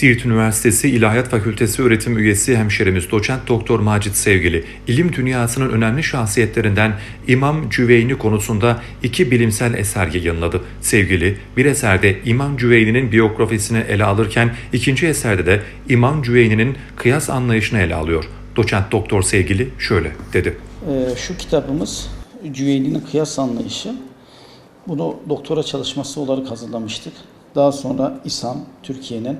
Siirt Üniversitesi İlahiyat Fakültesi öğretim üyesi hemşerimiz doçent doktor Macit Sevgili, ilim dünyasının önemli şahsiyetlerinden İmam Cüveyni konusunda iki bilimsel eser yayınladı. Sevgili, bir eserde İmam Cüveyni'nin biyografisini ele alırken ikinci eserde de İmam Cüveyni'nin kıyas anlayışını ele alıyor. Doçent doktor Sevgili şöyle dedi. Ee, şu kitabımız Cüveyni'nin kıyas anlayışı. Bunu doktora çalışması olarak hazırlamıştık. Daha sonra İSAM, Türkiye'nin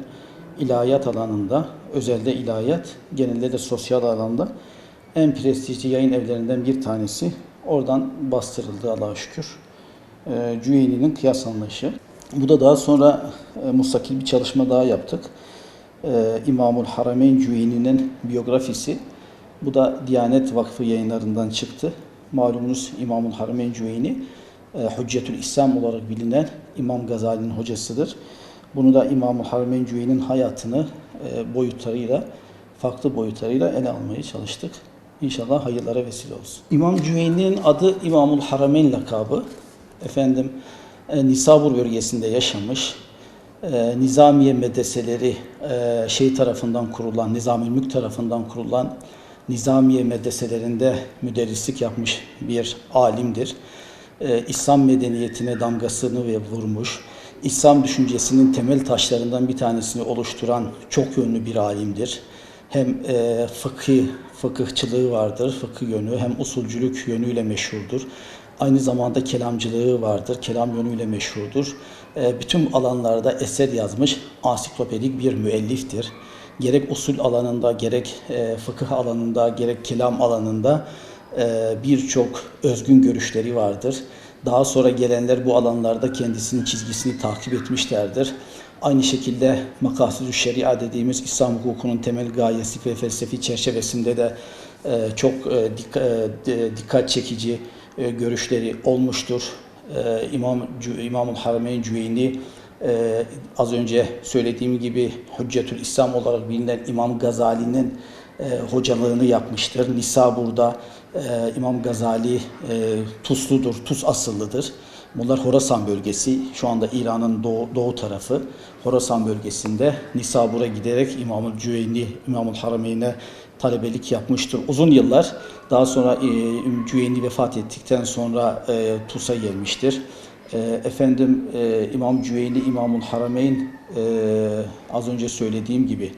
ilahiyat alanında, özelde ilahiyat, genelde de sosyal alanda en prestijli yayın evlerinden bir tanesi. Oradan bastırıldı Allah'a şükür. Ee, Cüveyni'nin kıyas anlayışı. Bu da daha sonra e, mustakil bir çalışma daha yaptık. Ee, İmamul Harameyn Cüveyni'nin biyografisi. Bu da Diyanet Vakfı yayınlarından çıktı. Malumunuz İmamul Harameyn Cüveyni, e, Hüccetül İslam olarak bilinen İmam Gazali'nin hocasıdır. Bunu da Harameyn Cüveyni'nin hayatını e, boyutlarıyla, farklı boyutlarıyla ele almaya çalıştık. İnşallah hayırlara vesile olsun. İmam Cüveyni'nin adı İmamul Harameyn lakabı. Efendim e, Nisabur bölgesinde yaşamış. E, Nizamiye medreseleri e, şey tarafından kurulan, Nizami Mülk tarafından kurulan Nizamiye medreselerinde müderrislik yapmış bir alimdir. Ee, İslam medeniyetine damgasını ve vurmuş, İslam düşüncesinin temel taşlarından bir tanesini oluşturan çok yönlü bir alimdir. Hem e, fıkıh, fıkıhçılığı vardır, fıkıh yönü, hem usulcülük yönüyle meşhurdur. Aynı zamanda kelamcılığı vardır, kelam yönüyle meşhurdur. E, bütün alanlarda eser yazmış, ansiklopedik bir müelliftir gerek usul alanında, gerek e, fıkıh alanında, gerek kelam alanında e, birçok özgün görüşleri vardır. Daha sonra gelenler bu alanlarda kendisinin çizgisini takip etmişlerdir. Aynı şekilde makasidü şeria dediğimiz İslam hukukunun temel gayesi ve felsefi çerçevesinde de e, çok e, dikkat, e, dikkat çekici görüşleri olmuştur. İmam İmamul Harameyn Cüveyni az önce söylediğim gibi Hüccetül İslam olarak bilinen İmam Gazali'nin e, hocalığını yapmıştır. Nisabur'da e, İmam Gazali e, Tuzludur, Tuz asıllıdır. Bunlar Horasan bölgesi, şu anda İran'ın doğu, doğu tarafı. Horasan bölgesinde Nisabur'a giderek İmam-ı Cüveyni, İmam-ı Harameyn'e talebelik yapmıştır uzun yıllar. Daha sonra e, Cüveyni vefat ettikten sonra e, Tus'a gelmiştir. E, efendim e, İmam Cüveyni, İmamul Harameyn e, az önce söylediğim gibi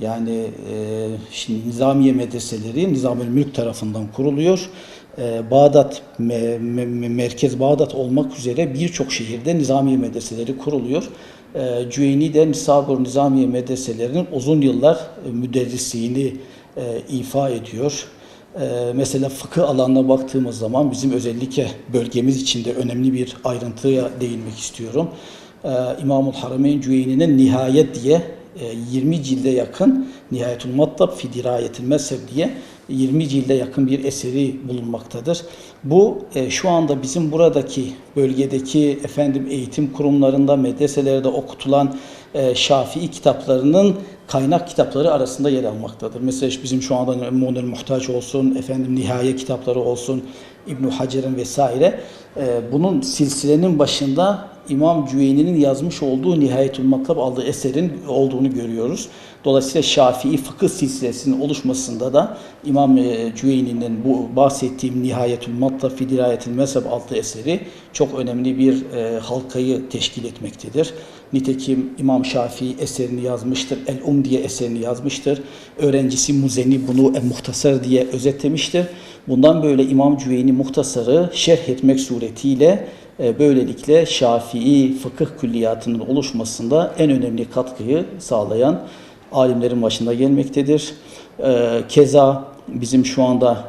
yani e, şimdi Nizamiye medreseleri Nizamül Mülk tarafından kuruluyor. E, Bağdat, me, me, merkez Bağdat olmak üzere birçok şehirde Nizamiye medreseleri kuruluyor. E, Cüveyni de Nisabur Nizamiye medreselerinin uzun yıllar e, müderrisliğini e, ifa ediyor. Ee, mesela fıkıh alanına baktığımız zaman bizim özellikle bölgemiz içinde önemli bir ayrıntıya değinmek istiyorum. Ee, İmamul Harameyn Cüveyni'nin Nihayet diye 20 e, cilde yakın Nihayetul Mattab fi Dirayetil Mezheb diye 20 cilde yakın bir eseri bulunmaktadır. Bu e, şu anda bizim buradaki bölgedeki efendim eğitim kurumlarında, medreselerde okutulan e, Şafii kitaplarının kaynak kitapları arasında yer almaktadır. Mesela bizim şu anda Munir Muhtaç olsun, efendim Nihaye kitapları olsun, İbn Hacer'in vesaire. E, bunun silsilenin başında İmam Cüveyni'nin yazmış olduğu Nihayetül Matlab adlı eserin olduğunu görüyoruz. Dolayısıyla Şafii fıkıh silsilesinin oluşmasında da İmam e, Cüveyni'nin bu bahsettiğim Nihayetül Matlab fi Dirayetil Mezheb adlı eseri çok önemli bir e, halkayı teşkil etmektedir. Nitekim İmam Şafii eserini yazmıştır. El-Um diye eserini yazmıştır. Öğrencisi Muzeni bunu El-Muhtasar diye özetlemiştir. Bundan böyle İmam Cüveyni Muhtasar'ı şerh etmek suretiyle böylelikle Şafii fıkıh külliyatının oluşmasında en önemli katkıyı sağlayan alimlerin başında gelmektedir. E, keza bizim şu anda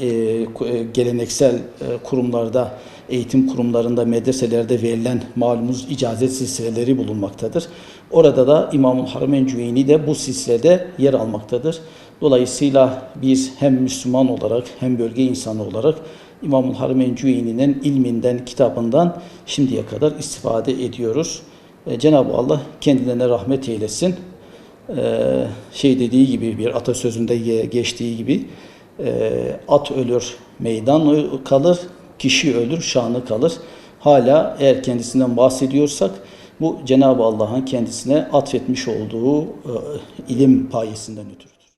e, geleneksel kurumlarda, eğitim kurumlarında, medreselerde verilen malumuz icazet silsileleri bulunmaktadır. Orada da İmam-ı Harameyn Cüveyni de bu silsilede yer almaktadır. Dolayısıyla biz hem Müslüman olarak hem bölge insanı olarak İmam-ı Harameyn Cüyeni'nin ilminden, kitabından şimdiye kadar istifade ediyoruz. E, Cenab-ı Allah kendilerine rahmet eylesin. E, şey dediği gibi bir atasözünde geçtiği gibi e, at ölür meydan kalır, kişi ölür şanı kalır. Hala eğer kendisinden bahsediyorsak Bu Cenab-ı Allah'ın kendisine atfetmiş olduğu e, ilim payesinden ötürüdür.